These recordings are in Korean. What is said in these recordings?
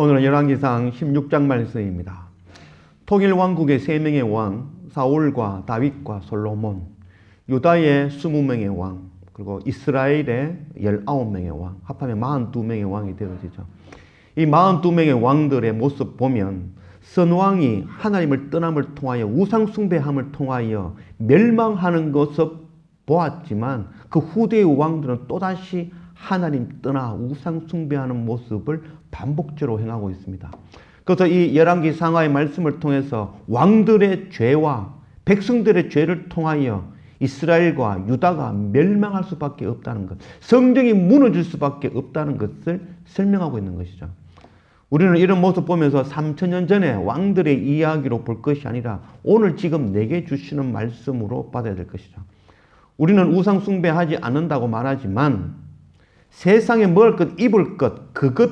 오늘은 열왕기상 16장 말씀입니다. 통일 왕국의 세 명의 왕 사울과 다윗과 솔로몬, 유다의 20명의 왕, 그리고 이스라엘의 19명의 왕, 합하면 42명의 왕이 되어지죠. 이 42명의 왕들의 모습 보면 선왕이 하나님을 떠남을 통하여 우상숭배함을 통하여 멸망하는 것을 보았지만 그 후대의 왕들은 또다시 하나님 떠나 우상 숭배하는 모습을 반복적으로 행하고 있습니다. 그래서 이 열왕기 상하의 말씀을 통해서 왕들의 죄와 백성들의 죄를 통하여 이스라엘과 유다가 멸망할 수밖에 없다는 것, 성경이 무너질 수밖에 없다는 것을 설명하고 있는 것이죠. 우리는 이런 모습 보면서 3천년 전에 왕들의 이야기로 볼 것이 아니라 오늘 지금 내게 주시는 말씀으로 받아야 될 것이죠. 우리는 우상 숭배하지 않는다고 말하지만 세상에 먹을 것, 입을 것, 그것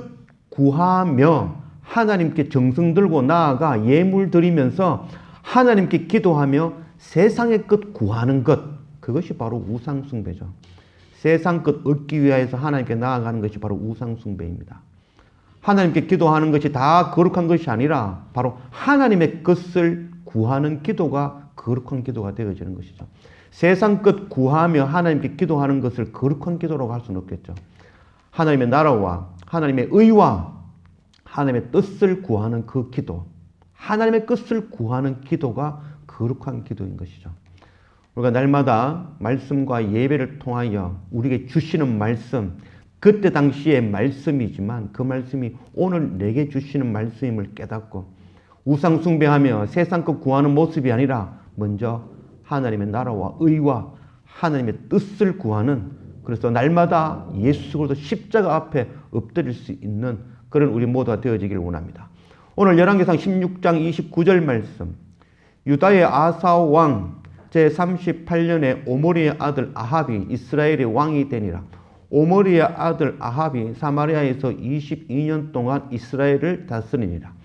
구하며 하나님께 정성 들고 나아가 예물 드리면서 하나님께 기도하며 세상의 것 구하는 것, 그것이 바로 우상 숭배죠. 세상 것 얻기 위해서 하나님께 나아가는 것이 바로 우상 숭배입니다. 하나님께 기도하는 것이 다 거룩한 것이 아니라 바로 하나님의 것을 구하는 기도가 거룩한 기도가 되어지는 것이죠. 세상 것 구하며 하나님께 기도하는 것을 거룩한 기도라고 할 수는 없겠죠. 하나님의 나라와 하나님의 의와 하나님의 뜻을 구하는 그 기도, 하나님의 뜻을 구하는 기도가 거룩한 기도인 것이죠. 우리가 날마다 말씀과 예배를 통하여 우리에게 주시는 말씀, 그때 당시의 말씀이지만 그 말씀이 오늘 내게 주시는 말씀임을 깨닫고 우상 숭배하며 세상 것 구하는 모습이 아니라 먼저 하나님의 나라와 의와 하나님의 뜻을 구하는 그래서 날마다 예수 그리스도 십자가 앞에 엎드릴 수 있는 그런 우리 모두가 되어지기를 원합니다. 오늘 열왕기상 16장 29절 말씀 유다의 아사 왕 제38년에 오므리의 아들 아합이 이스라엘의 왕이 되니라. 오므리의 아들 아합이 사마리아에서 22년 동안 이스라엘을 다스리니라.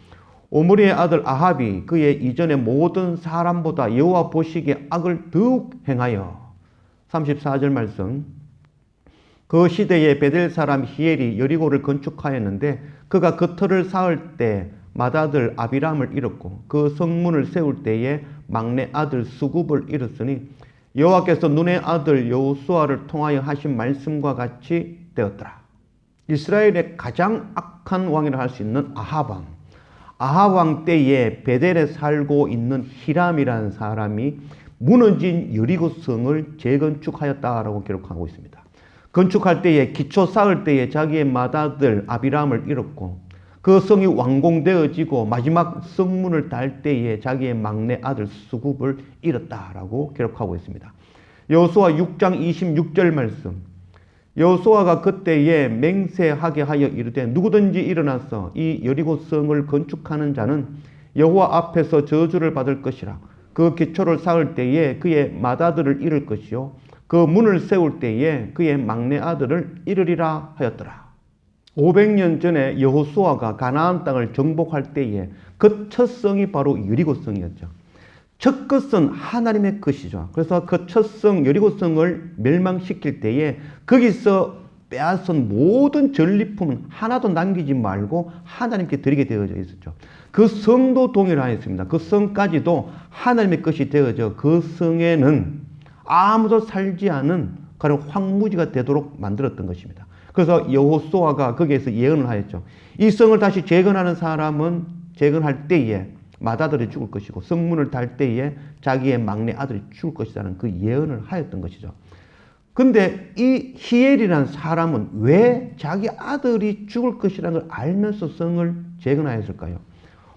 오므리의 아들 아합이 그의 이전의 모든 사람보다 여호와 보시기에 악을 더욱 행하여 34절 말씀 그 시대에 베델 사람 히엘이 여리고를 건축하였는데 그가 그 터를 쌓을 때 맏아들 아비람을 잃었고 그 성문을 세울 때에 막내 아들 수굽을 잃었으니 여호와께서 눈의 아들 여호수아를 통하여 하신 말씀과 같이 되었더라. 이스라엘의 가장 악한 왕이라 할 수 있는 아하방. 아하방 때에 베델에 살고 있는 히람이라는 사람이 무너진 여리고 성을 재건축하였다라고 기록하고 있습니다. 건축할 때에 기초 쌓을 때에 자기의 맏아들 아비람을 잃었고 그 성이 완공되어지고 마지막 성문을 달 때에 자기의 막내 아들 수굽을 잃었다라고 기록하고 있습니다. 여호수아 6장 26절 말씀. 여호수아가 그때에 맹세하게 하여 이르되 누구든지 일어나서 이 여리고 성을 건축하는 자는 여호와 앞에서 저주를 받을 것이라. 그 기초를 쌓을 때에 그의 맏아들을 잃을 것이요 그 문을 세울 때에 그의 막내 아들을 잃으리라 하였더라. 500년 전에 여호수아가 가나안 땅을 정복할 때에 그 첫 성이 바로 여리고 성이었죠. 첫 것은 하나님의 것이죠. 그래서 그 첫성 여리고성을 멸망시킬 때에 거기서 빼앗은 모든 전리품은 하나도 남기지 말고 하나님께 드리게 되어져 있었죠. 그 성도 동일하였습니다. 그 성까지도 하나님의 것이 되어져 그 성에는 아무도 살지 않은 그런 황무지가 되도록 만들었던 것입니다. 그래서 여호수아가 거기에서 예언을 하였죠. 이 성을 다시 재건하는 사람은 재건할 때에 맏아들이 죽을 것이고 성문을 달 때에 자기의 막내 아들이 죽을 것이라는 그 예언을 하였던 것이죠. 근데 이 히엘이라는 사람은 왜 자기 아들이 죽을 것이라는 걸 알면서 성을 재건하였을까요?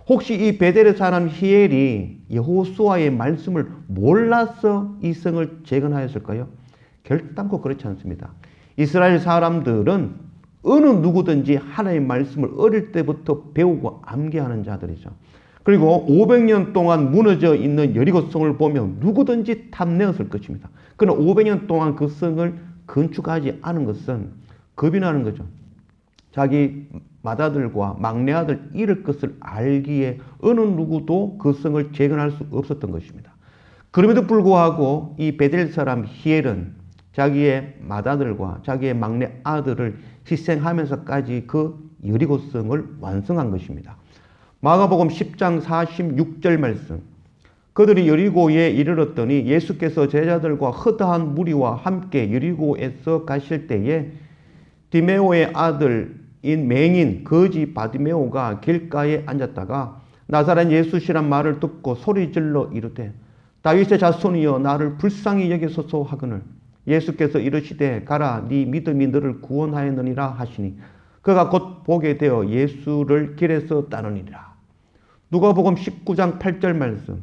혹시 이 베델의 사람 히엘이 여호수아의 말씀을 몰라서 이 성을 재건하였을까요? 결단코 그렇지 않습니다. 이스라엘 사람들은 어느 누구든지 하나님의 말씀을 어릴 때부터 배우고 암기하는 자들이죠. 그리고 500년 동안 무너져 있는 여리고성을 보면 누구든지 탐내었을 것입니다. 그러나 500년 동안 그 성을 건축하지 않은 것은 겁이 나는 거죠. 자기 맏아들과 막내 아들 잃을 것을 알기에 어느 누구도 그 성을 재건할 수 없었던 것입니다. 그럼에도 불구하고 이 베델 사람 히엘은 자기의 맏아들과 자기의 막내 아들을 희생하면서까지 그 여리고성을 완성한 것입니다. 마가복음 10장 46절 말씀. 그들이 여리고에 이르렀더니 예수께서 제자들과 허다한 무리와 함께 여리고에서 가실 때에 디메오의 아들인 맹인 거지 바디메오가 길가에 앉았다가 나사렛 예수시란 말을 듣고 소리질러 이르되 다윗의 자손이여 나를 불쌍히 여기소서 하거늘 예수께서 이르시되 가라 네 믿음이 너를 구원하였느니라 하시니 그가 곧 보게 되어 예수를 길에서 따르니라 누가복음 19장 8절 말씀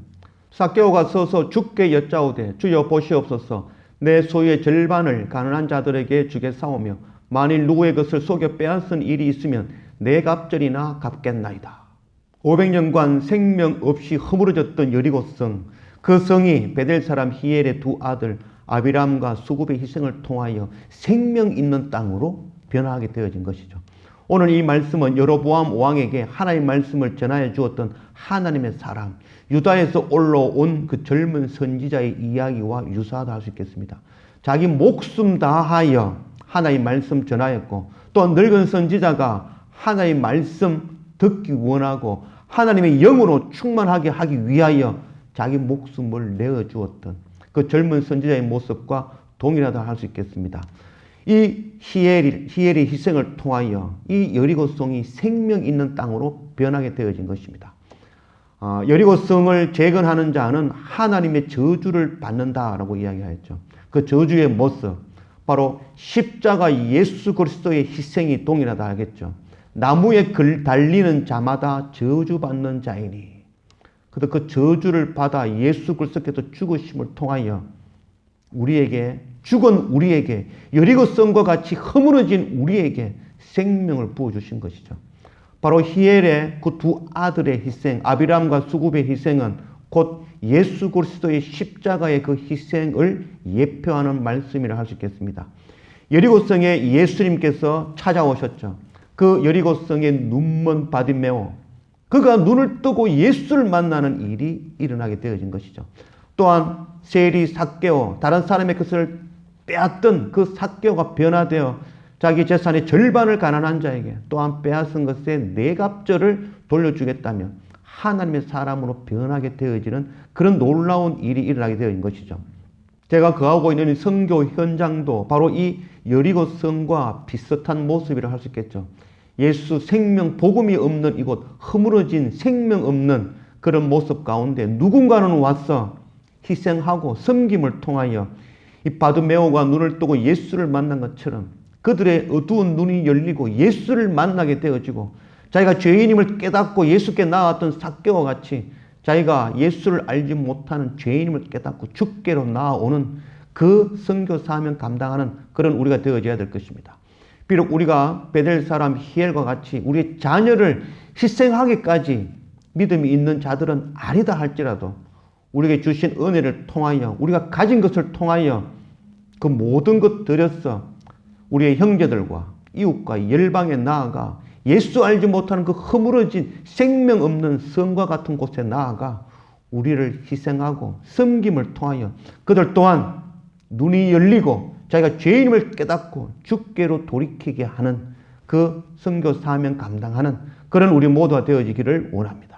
사개오가 서서 주께 여짜오되 주여 보시옵소서 내 소유의 절반을 가난한 자들에게 주겠사오며 만일 누구의 것을 속여 빼앗은 일이 있으면 내 갑절이나 갚겠나이다. 500년간 생명 없이 허물어졌던 여리고성 그 성이 베델 사람 히엘의 두 아들 아비람과 수굽의 희생을 통하여 생명 있는 땅으로 변화하게 되어진 것이죠. 오늘 이 말씀은 여로보암 왕에게 하나님의 말씀을 전하여 주었던 하나님의 사람 유다에서 올라온 그 젊은 선지자의 이야기와 유사하다 할 수 있겠습니다. 자기 목숨 다하여 하나님의 말씀 전하였고 또 늙은 선지자가 하나님의 말씀 듣기 원하고 하나님의 영으로 충만하게 하기 위하여 자기 목숨을 내어 주었던 그 젊은 선지자의 모습과 동일하다 할 수 있겠습니다. 이 히엘이, 히엘의 희생을 통하여 이 여리고성이 생명 있는 땅으로 변하게 되어진 것입니다. 어, 여리고성을 재건하는 자는 하나님의 저주를 받는다라고 이야기하였죠. 그 저주의 모습, 바로 십자가 예수 그리스도의 희생이 동일하다 하겠죠. 나무에 글 달리는 자마다 저주받는 자이니. 그래서 그 저주를 받아 예수 그리스도께서 죽으심을 통하여 우리에게 죽은 우리에게 여리고성과 같이 허물어진 우리에게 생명을 부어 주신 것이죠. 바로 히엘의 그 두 아들의 희생, 아비람과 수굽의 희생은 곧 예수 그리스도의 십자가의 그 희생을 예표하는 말씀이라 할 수 있겠습니다. 여리고성에 예수님께서 찾아오셨죠. 그 여리고성의 눈먼 바디메오 그가 눈을 뜨고 예수를 만나는 일이 일어나게 되어진 것이죠. 또한 세리 삭개오 다른 사람의 것을 빼앗던 그 삭개오가 변화되어 자기 재산의 절반을 가난한 자에게 또한 빼앗은 것의 네갑절을 돌려주겠다며 하나님의 사람으로 변하게 되어지는 그런 놀라운 일이 일어나게 되어진 것이죠. 제가 거하고 있는 성교 현장도 바로 이 여리고 성과 비슷한 모습이라 할 수 있겠죠. 예수 생명 복음이 없는 이곳 허물어진 생명 없는 그런 모습 가운데 누군가는 와서 희생하고 섬김을 통하여 이 바드메오가 눈을 뜨고 예수를 만난 것처럼 그들의 어두운 눈이 열리고 예수를 만나게 되어지고 자기가 죄인임을 깨닫고 예수께 나왔던 삭개와 같이 자기가 예수를 알지 못하는 죄인임을 깨닫고 죽게로 나아오는 그 선교 사명 감당하는 그런 우리가 되어져야 될 것입니다. 비록 우리가 베델 사람 히엘과 같이 우리의 자녀를 희생하기까지 믿음이 있는 자들은 아니다 할지라도 우리에게 주신 은혜를 통하여 우리가 가진 것을 통하여 그 모든 것 들여서 우리의 형제들과 이웃과 열방에 나아가 예수 알지 못하는 그 허물어진 생명 없는 성과 같은 곳에 나아가 우리를 희생하고 섬김을 통하여 그들 또한 눈이 열리고 자기가 죄인임을 깨닫고 죽게로 돌이키게 하는 그 선교 사명 감당하는 그런 우리 모두가 되어지기를 원합니다.